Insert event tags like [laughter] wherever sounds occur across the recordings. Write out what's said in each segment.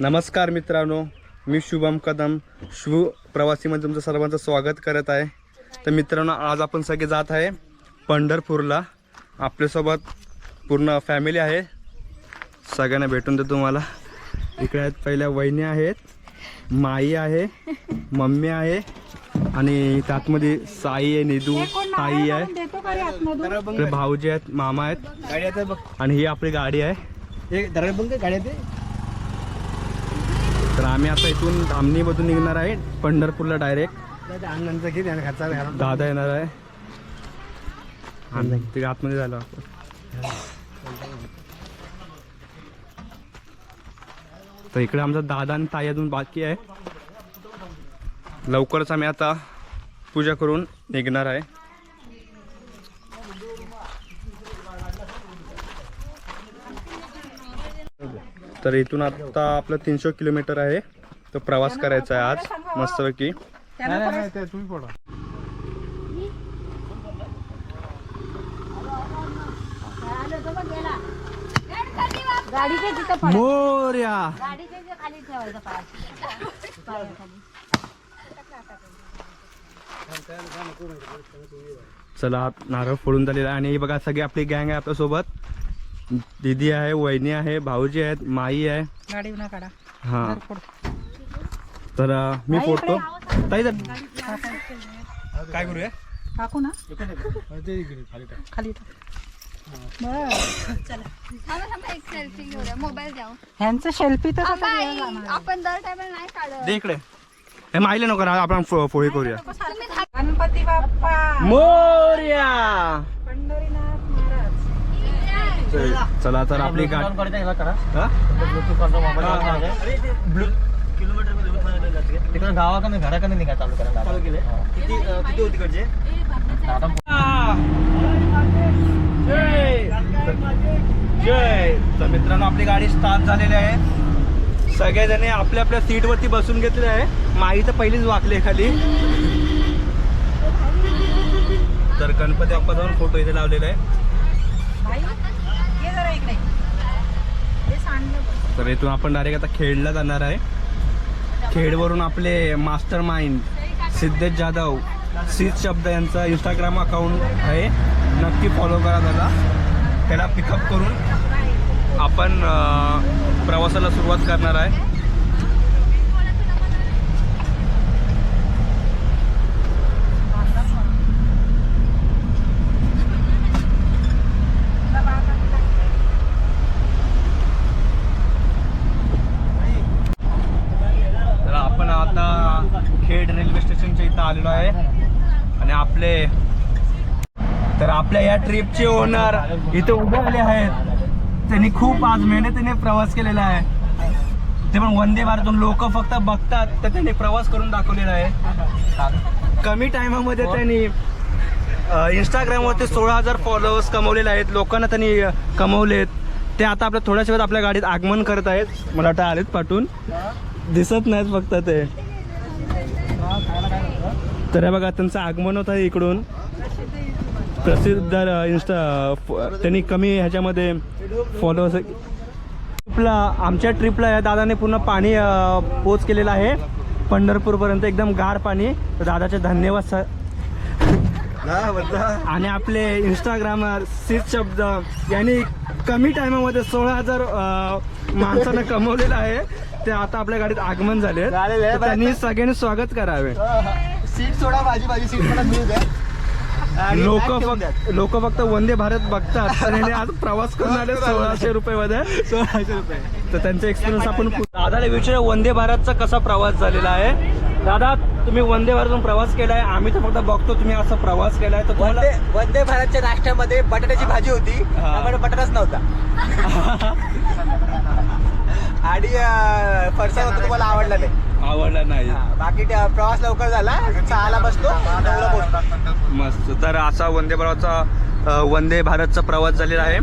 नमस्कार मित्रांनो मी शुभम कदम शुभ प्रवासीमध्ये तुमचं सर्वांचं स्वागत करत आहे. तर मित्रांनो आज आपण सगळे जात आहे पंढरपूरला. आपल्यासोबत पूर्ण फॅमिली आहे. सगळ्यांना भेटून देतो तुम्हाला. इकडे आहेत पहिल्या वहिनी आहेत माई आहे मम्मी आहे आणि त्यातमध्ये साई आहे निधू ताई आहे. भाऊजी आहेत मामा आहेत. गाडी आता बघ. आणि ही आपली गाडी आहे. गाडी तर आम्ही आता इथून धामणीमधून निघणार आहे पंढरपूरला डायरेक्ट अण्णांचं किती आणि दादा येणार आहे. तिथे आतमध्ये झालो आपण तर इकडे आमचा दादा आणि ताई अजून बाकी आहे. लवकरच आम्ही आता पूजा करून निघणार आहे. तर इथून आता आपलं तीनशे किलोमीटर आहे. तो प्रवास करायचा आहे आज मस्तपैकी मोर्या. चला नारळ फोडून झालेला आहे. आणि हे बघा सगळी आपली गँग आहे आपल्यासोबत. दीदी आहे वहिनी आहे भाऊजी आहेत माई आहे. गाडी ना काढा. हा. तर मी फोडतो. ताई काय करूया टाकू ना. खाली सेल्फी तर जाणार. आपण दर टायमाला नाही काढत. दे इकडे. हे माईले नको आपण फोळी करूया. गणपती बाप्पा. मोर्या. पंढरीनाथ. महाराज चला तर आपली गाडी हा? तिकडे गावाकडे घराकडे निघा चालू जय! तर मित्रांनो आपली गाडी स्टार्ट झालेली आहे. सगळेजण आपल्या आपल्या सीटवरती बसून घेतले आहे. माई तर पहिलीच वाकली खाली. तर गणपती बाप्पा जाऊन फोटो इथे लावलेला आहे भाई ये जरा इकडे हे सांडलं बघ. तर इथून आपण डायरेक्ट आता खेडला जाणार आहे. खेडवरून आपले मास्टर माइंड सिद्धेश जाधव सिद्ध शब्द यांचा इंस्टाग्राम अकाउंट आहे. नक्की फॉलो करा त्याला. त्याला पिकअप करून आपण प्रवासाला सुरुवात करणार आहे तर आपण आता खेड रेल्वे स्टेशनच्या इथं आलेलो आहे आणि आपले तर आपल्या या ट्रिपचे ओनर इथे उभे आले आहेत. त्यांनी खूप आज मेहनतीने प्रवास केलेला आहे. ते पण वंदे भारतून. लोक फक्त बघतात तर त्यांनी प्रवास करून दाखवलेला आहे. कमी टायमामध्ये त्यांनी इंस्टाग्रामवरती सोळा हजार फॉलोअर्स कमवलेले आहेत. लोकांना त्यांनी कमवलेत. ते आता आपल्या थोड्याच वेळात आपल्या गाडीत आगमन करत आहेत. मला वाटतं आलेत पाठवून दिसत नाहीत फक्त ते. तर हे बघा त्यांचं आगमन होत आहे इकडून. प्रसिद्ध फ- त्यांनी कमी ह्याच्यामध्ये फॉलोअर्स ट्रिपला आमच्या ट्रिपला या दादाने पूर्ण पाणी पोच केलेलं आहे. पंढरपूरपर्यंत एकदम गार पाणी. तर दादाचे धन्यवाद सर. आणि आपले इंस्टाग्रामर सिद्ध शब्द यांनी कमी टायमामध्ये सोळा हजार माणसांना कमवलेलं आहे. ते आता आपल्या गाडीत आगमन झाले त्यांनी सगळ्यांनी स्वागत करावे. सीट सोडा माझी माझी सीट मला मिळू द्या. आणि लोक फक्त लोक फक्त वंदे भारत बघतात. [laughs] आणि आज प्रवास करून आले सोळाशे रुपये मध्ये सोळाशे रुपये. तर त्यांचा एक्सपिरियन्स आपण दादाला विचार वंदे भारतचा कसा प्रवास झालेला आहे? दादा तुम्ही वंदे भारतून प्रवास केलाय आम्ही तर फक्त बघतो तुम्ही असा प्रवास केलाय तर वंदे वंदे भारतच्या नाश्त्यामध्ये बटाट्याची भाजी होती. त्यामुळे बटाटाच नव्हता. [laughs] आणि होतं तुम्हाला आवडला नाही. आवडला नाही. बाकी प्रवास लवकर झाला. सहाला नऊला पोहोचलो. मस्त. तर असा वंदे भारतचा अ, वंदे भारतचा प्रवास झालेला आहे.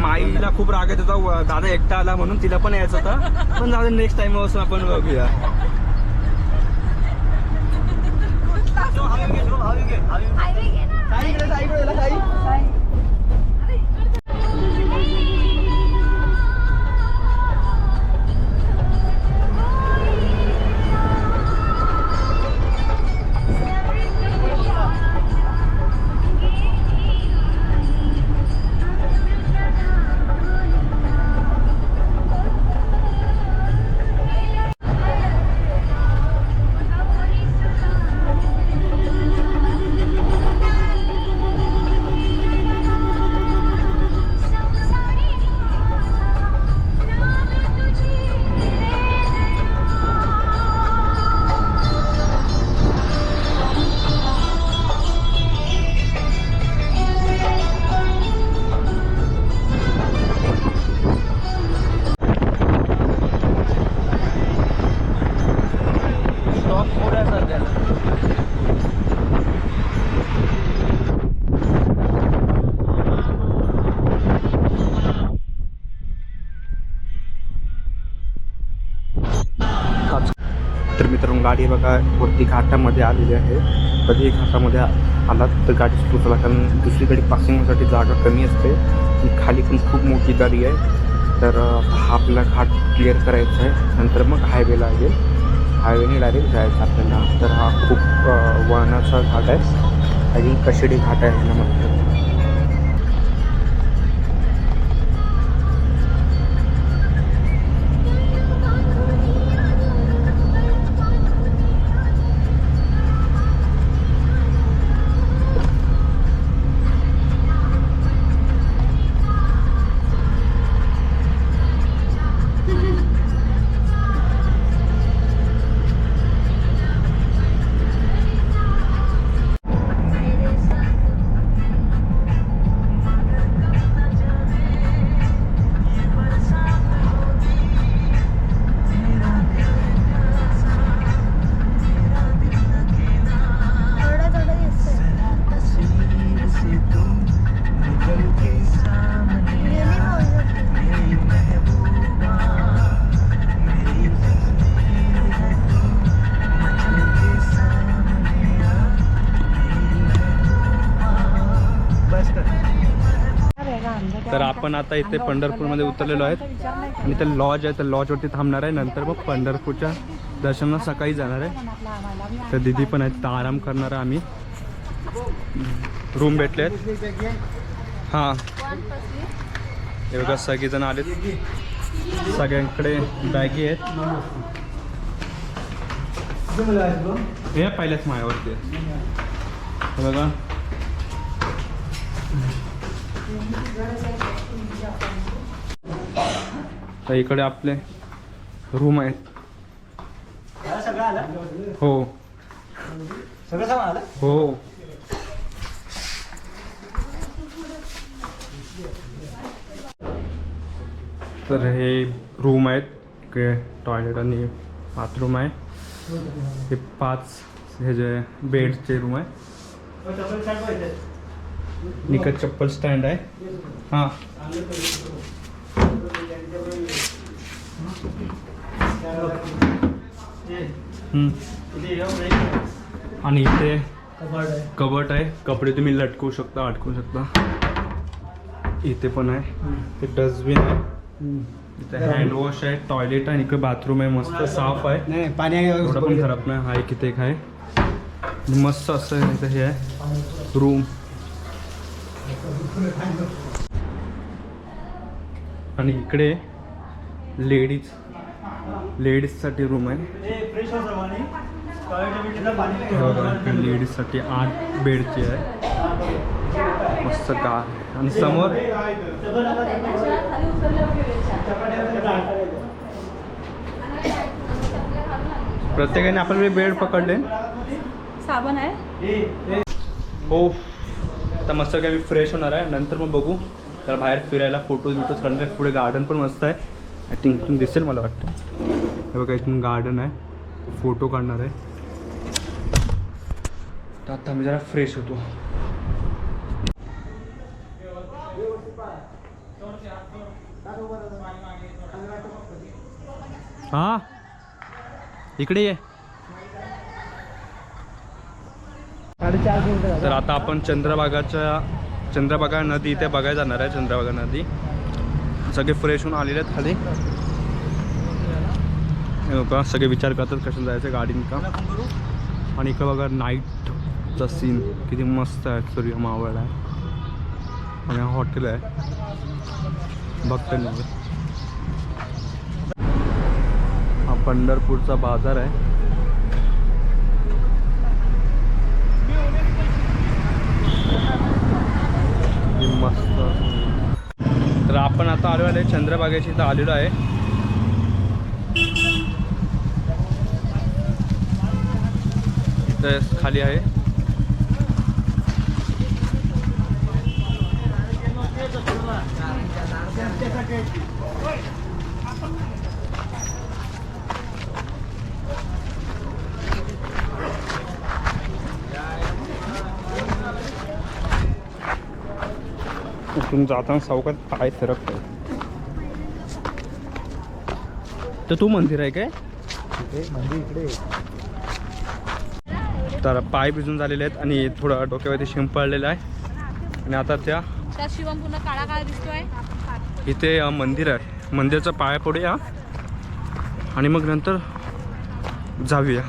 माईला खूप राग येत होता. दादा एकटा आला म्हणून तिला पण यायचं होतं. पण दादा नेक्स्ट टाइमपासून आपण बघूया. घे मित्रांनो वरती घाटामध्ये आलेली आहे. कधी घाटामध्ये आलात तर गाडी पोचला कारण दुसरीकडे पासिंगसाठी जागा कमी असते. खाली पण खूप मोठी गाडी आहे. तर हा आपला घाट क्लिअर करायचा आहे. नंतर मग हायवेला आहे हायवेने डायरेक्ट जायचं आपल्याला. तर हा खूप वाहनाचा घाट आहे. आणि कशेडी घाट आहे ना म्हणतात आपण आता इथे पंढरपूरमध्ये उतरलेलो आहेत. आणि ते लॉज आहे तर लॉजवरती थांबणार आहे. नंतर मग पंढरपूरच्या दर्शनाला सकाळी जाणार आहे. तर दिदी पण आहेत तर आराम करणार आहे आम्ही. रूम भेटले आहेत हां. हे बघा सगळेजण आलेत. सगळ्यांकडे बॅगी आहेत. हे पहिल्याच मायावरती बघा. तर इकडे आपले रूम आहेत. हो. हो. तर हे रूम आहेत. इकडे टॉयलेट आणि बाथरूम आहे. हे पाच हे जे बेडचे रूम आहे. निकट चप्पल स्टँड आहे. हां. हम्म. आणि इथे कबट आहे. कपडे तुम्ही लटकवू शकता अटकवू शकता. इथे पण आहे. ते डस्टबिन आहे. इथे हँडवॉश आहे टॉयलेट आहे आणि इकडे बाथरूम आहे. मस्त साफ आहे. नाही पाणी पण खराब नाही. हा एक इथे एक आहे. मस्त असं इथं हे आहे. रूम आणि इकडे लेडीज लेडीजसाठी रूम आहे. हे इकडे लेडीजसाठी आठ बेडची आहे. मस्त गार आणि समोर? प्रत्येकाने आपल्याकडे बेड पकडले. साबण आहे. हो आता मस्त काय मी फ्रेश होणार आहे. नंतर मग बघू. तर बाहेर फिरायला फोटोज बिटोज काढणार पुढे गार्डन पण मस्त आहे. आय थिंक इथून दिसेल मला वाटतं. हे बघा इथून गार्डन आहे. फोटो काढणार आहे. तर आता मी जरा फ्रेश होतो. हां? इकडे ये. तर आता आपण चंद्रभागाच्या चंद्रभागा नदी इथे बघायला जाणार आहे चंद्रभागा नदी. सगळे फ्रेश होऊन आलेले आहेत खाली. का सगळे विचार करतात कशाने जायचं गाडीन का? आणि इकडं बघा नाईटचा सीन किती मस्त आहे सूर्य मावळ आहे. आणि हा हॉटेल आहे. बघता नाही हा पंढरपूरचा बाजार आहे. मस्त. तर आपण आता आलो आहे चंद्रभागेशी इथं आलेलो आहे. इथं खाली आहे. इथून जाताना चौकात पाय सरकत तर तू मंदिर आहे काय? तर पाय भिजून झालेले आहेत आणि थोडं डोक्यावरती शिंप पडलेला आहे. आणि आता त्या शिवम पुन्हा काळा काळा दिसतोय. इथे मंदिर आहे. मंदिराचा पाया पडूया आणि मग नंतर जाऊया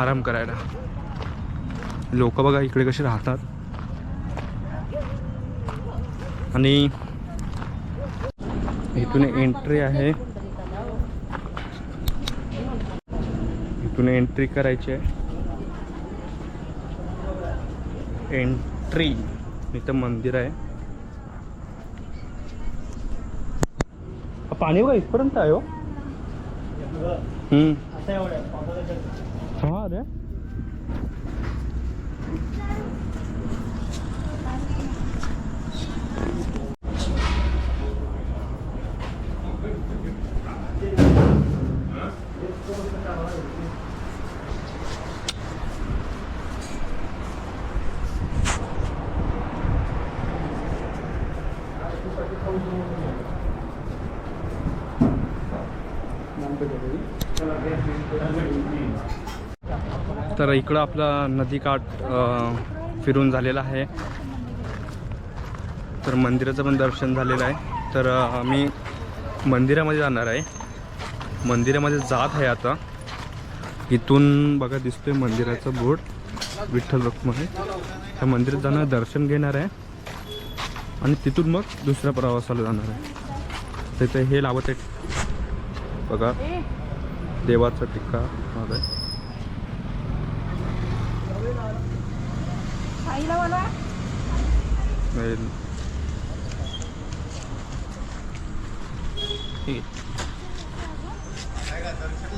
आराम करायला. लोक बघा इकडे कसे राहतात. आणि इथून एंट्री आहे. इथून एंट्री करायची आहे. एंट्री. इथं मंदिर आहे. पाणी बघा इथपर्यंत आहे हो. हा रे तर इकडं आपला नदीकाठ फिरून झालेला आहे. तर मंदिराचं पण दर्शन झालेलं आहे. तर मी मंदिरामध्ये जाणार आहे. मंदिरामध्ये जात आहे आता. इथून बघा दिसतोय मंदिराचं बोर्ड. विठ्ठल रुक्मिणी त्या मंदिरात जाणार दर्शन घेणार आहे. आणि तिथून मग दुसऱ्या प्रवासाला जाणार आहे. तिथे हे लावत आहे बघा. देवाचा टिक्का लावलाय नाही. ठीक आहे.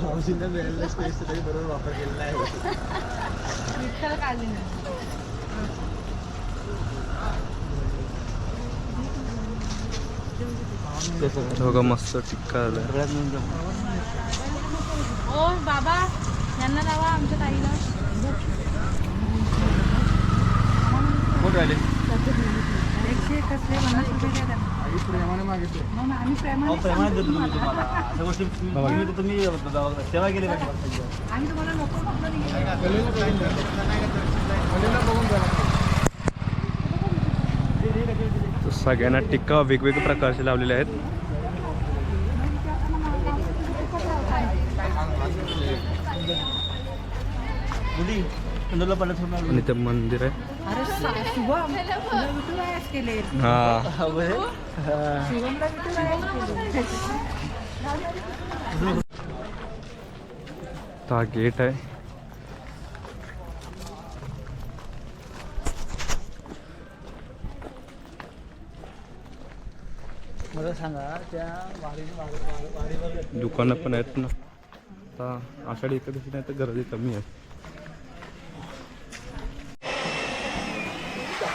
दादा मनी स्पेस तरी बरोबर वापर केलेला आहे. विठ्ठल बघा मस्त टिक्का ओ बाबा यांना लावा आमच्या ताईला. कोण राहिले? एकशे कसले पन्नास रुपये द्या त्यांना. प्रेमाने मागितले. हो प्रेमाने अशा गोष्टी तुम्ही तुम्ही सेवा केली पाहिजे. आम्ही तुम्हाला नको म्हटलं नाही. तर सगळ्यांना टिक्का वेगवेगळ्या प्रकारचे लावलेले आहेत. मुली सोडणार आणि ते मंदिर आहे. शुभम तुला विठुरायाच केले हा. शुभमला विठुरायाच केले हा गेट आहे. मला सांगा त्या वाडी वाडीवर दुकानं पण आहेत ना. आता आषाढी एकादशी नाही तर गर्दी कमी आहे.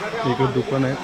इकडे दुकान आहे.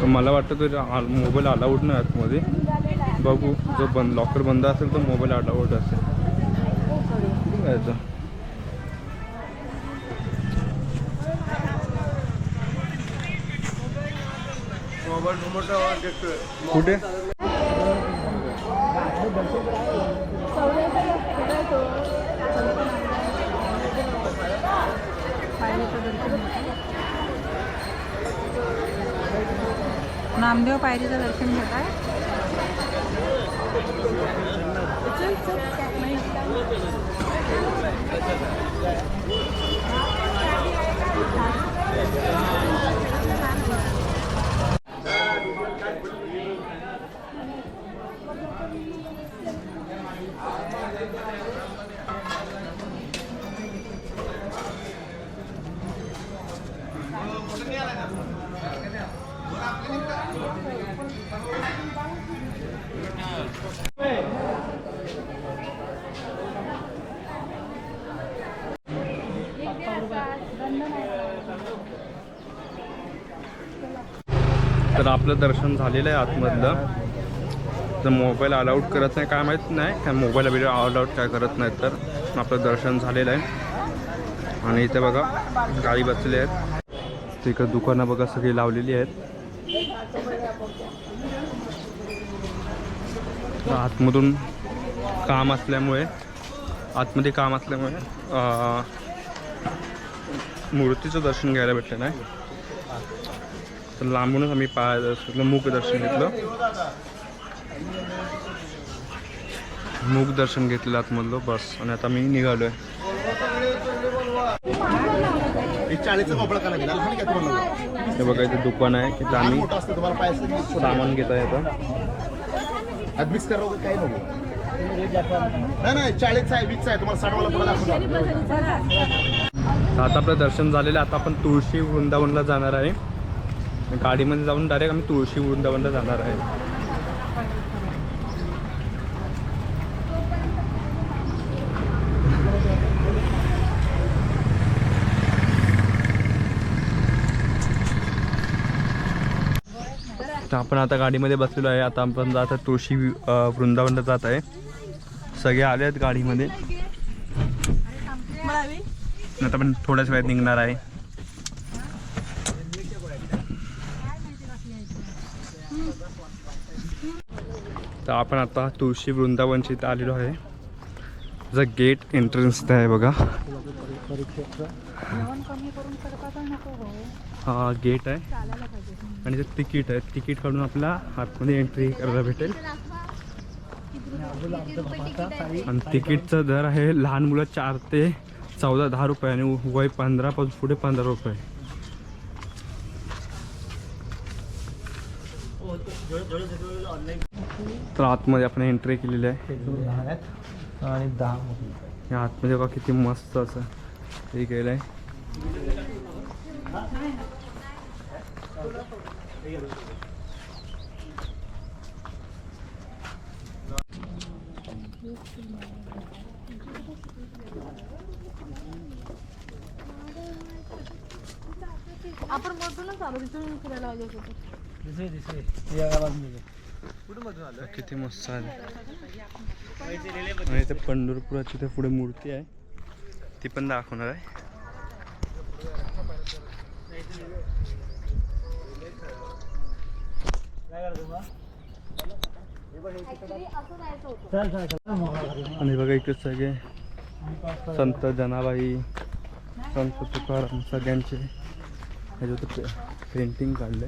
तर मला वाटतं तो मोबाईल अलाउड नाही आतमध्ये. बघू जो बंद लॉकर बंद असेल तर मोबाईल अलाउड असेल. बघायचं. कुठे? नामदेव पायरीचं दर्शन घेत आहे तर आपलं दर्शन झालेलं आहे आतमधलं. तर मोबाईल अलाउड करत नाही काय माहीत नाही. काय मोबाईल व्हिडिओ अलाउड काय करत नाहीत तर. आपलं दर्शन झालेलं आहे. आणि इथे बघा गाडी बसलेली आहेत. तिकडं दुकानं बघा सगळी लावलेली आहेत. आतमधून काम असल्यामुळे आतमध्ये काम असल्यामुळे मूर्तीचं दर्शन घ्यायला भेटलं नाही. तर लांबूनच आम्ही पाय दर्शन मूक दर्शन घेतलं. मूक दर्शन घेतलेलं आतमधलं बस. आणि आता मी निघालो आहे चाळीसचा कपडा हे बघा इथे दुकान आहे की आम्ही मोठं असतं तुम्हाला पाहिजे सामान घेता येतं मिक्स करा काही नको नाही नाही चाळीसचा आहे वीसचा आहे तुम्हाला साठ आता आपलं दर्शन झालेलं आता आपण तुळशी वृंदावनला जाणार आहे. गाडीमध्ये जाऊन डायरेक्ट आम्ही तुळशी वृंदावनला जाणार आहे. आपण आता गाडीमध्ये बसलेलो आहे. आता आपण जात आहे तुळशी वृंदावनला जात आहे. सगळे आले आहेत गाडीमध्ये. आता आपण थोड्याच वेळात निघणार आहे. तर आपण आता तुळशी वृंदावनच्या इथं आलेलो आहे. ज गेट एंट्रन्स इथं आहे बघा. हा गेट आहे. आणि ते तिकीट आहे तिकीट काढून आपल्या आतमध्ये एंट्री करायला भेटेल. आणि तिकीटचा दर आहे लहान मुलं चार ते चौदा दहा रुपये आणि वय पंधरापासून पुढे पंधरा रुपये. तर आतमध्ये आपण एंट्री केलेली आहे. आणि दहा या आतमध्ये बघा किती मस्त असं हे केलं आहे आपण बोलतो ना चालू तिथून फिरायला आलो होतो. किती मस्त आहे आणि इथे पंढरपुराची इथे पुढे मूर्ती आहे. ती पण दाखवणार आहे. आणि बघा इकडे सगळे संत जनाबाई संत तुकाराम सगळ्यांचे. ह्याच्यात पेंटिंग काढले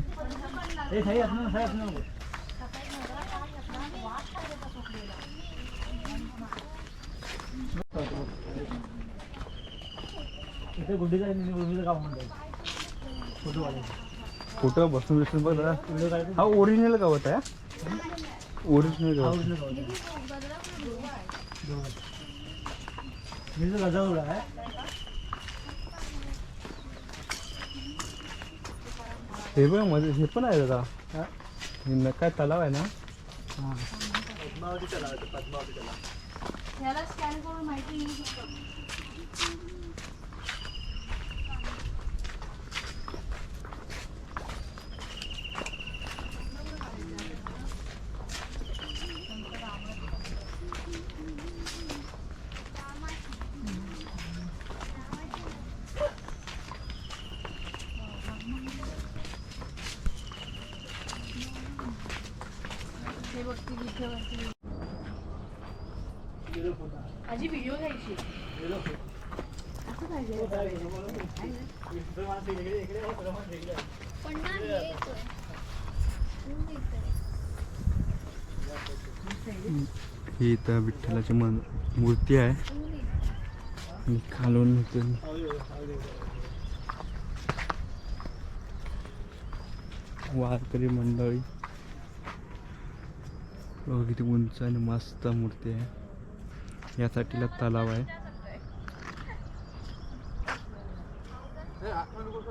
फोटो बसून बसून बघ जरा. हा ओरिजिनल गवत आहे ओरिजिनल गवत. हे बघमध्ये हे पण आहे दादा हे? न- काय तलाव आहे ना? ह्याला स्कॅन करून माहिती येऊ शकतं हे बघ ती इथे वरती. आजी व्हिडिओ घ्यायची असं पाहिजे ही इथं विठ्ठलाची मन मूर्ती आहे. आणि खालून इथून वारकरी मंडळी बघा किती उंच आणि मस्त मूर्ती आहे. यासाठीला तलाव आहे.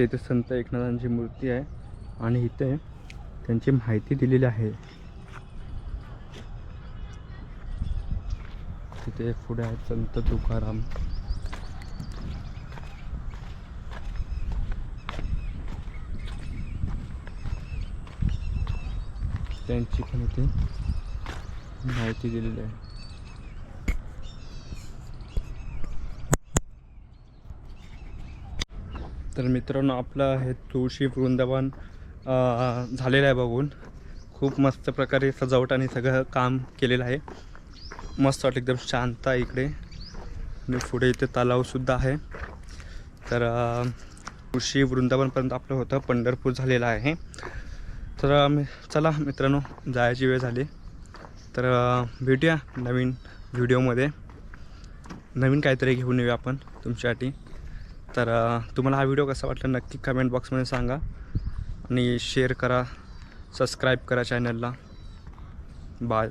तर इथे संत एकनाथांची मूर्ती आहे आणि इथे त्यांची माहिती दिलेली आहे. तिथे पुढे आहेत संत तुकाराम. त्यांची पण इथे माहिती दिलेली आहे. तर मित्रांनो आपलं हे तुळशी वृंदावन झालेलं आहे बघून. खूप मस्त प्रकारे सजावट आणि सगळं काम केलेलं आहे. मस्त वाटतं एकदम शांत आहे इकडे. आणि पुढे इथे तलावसुद्धा आहे. तर तुळशी वृंदावनपर्यंत आपलं होतं पंढरपूर झालेलं आहे. तर मी चला मित्रांनो जायची वेळ झाली. तर भेटूया नवीन व्हिडिओमध्ये. नवीन काहीतरी घेऊन येऊया आपण तुमच्यासाठी. तर तुम्हाला हा व्हिडिओ कसा वाटला नक्की कमेंट बॉक्समध्ये सांगा. आणि शेअर करा सबस्क्राईब करा चॅनलला बाय